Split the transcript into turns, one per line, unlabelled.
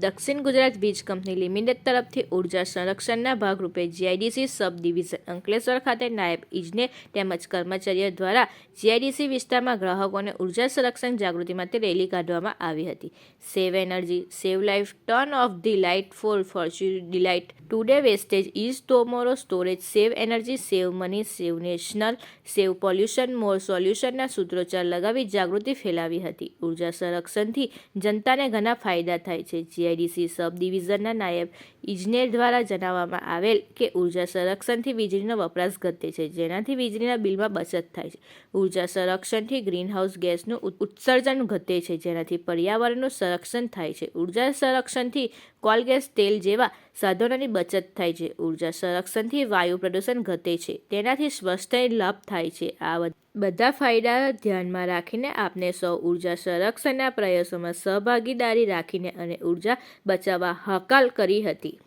દક્ષિણ ગુજરાત વીજ company limited તરફથી ઊર્જા સંરક્ષણના ભાગરૂપે જીઆઈડીસી સબ ડિવિઝન અંકલેશ્વર ખાતે નાયબ ઇજનેર તેમજ કર્મચારીઓ દ્વારા જીઆઈડીસી વિસ્તારમાં ગ્રાહકોને ઊર્જા સંરક્ષણ જાગૃતિ માટે રેલી કાઢવામાં આવી હતી. Save energy, save life, turn off the light for fortune delight, today wastage is tomorrow storage, save energy, save money, save national, save pollution, more સોલ્યુશનના સૂત્રોચ્ચાર લગાવી જાગૃતિ ફેલાવી હતી. ઊર્જા સંરક્ષણથી જનતાને ઘણા ફાયદા થાય છે. જીઆઈડીસી સબ ડિવિઝનના નાયબ ઇજનેર દ્વારા જણાવવામાં આવેલ કે ઊર્જા સંરક્ષણથી વીજળીનો વપરાશ ઘટે છે, જેનાથી વીજળીના બિલમાં બચત થાય છે. ઊર્જા સંરક્ષણથી ગ્રીનહાઉસ ગેસનું ઉત્સર્જન ઘટે છે, જેનાથી પર્યાવરણનું સંરક્ષણ થાય છે. ઊર્જા સંરક્ષણથી કોલગેસ તેલ જેવા સાધનોની બચત થાય છે. ઊર્જા સંરક્ષણથી વાયુ પ્રદૂષણ ઘટે છે. તેનાથી સ્વસ્થય લાભ થાય છે. આ બધા ફાયદા ધ્યાનમાં રાખીને આપને સૌ ઊર્જા સંરક્ષણના પ્રયાસોમાં સહભાગીદારી રાખીને અને ઊર્જા બચાવવા હકાલ કરી હતી.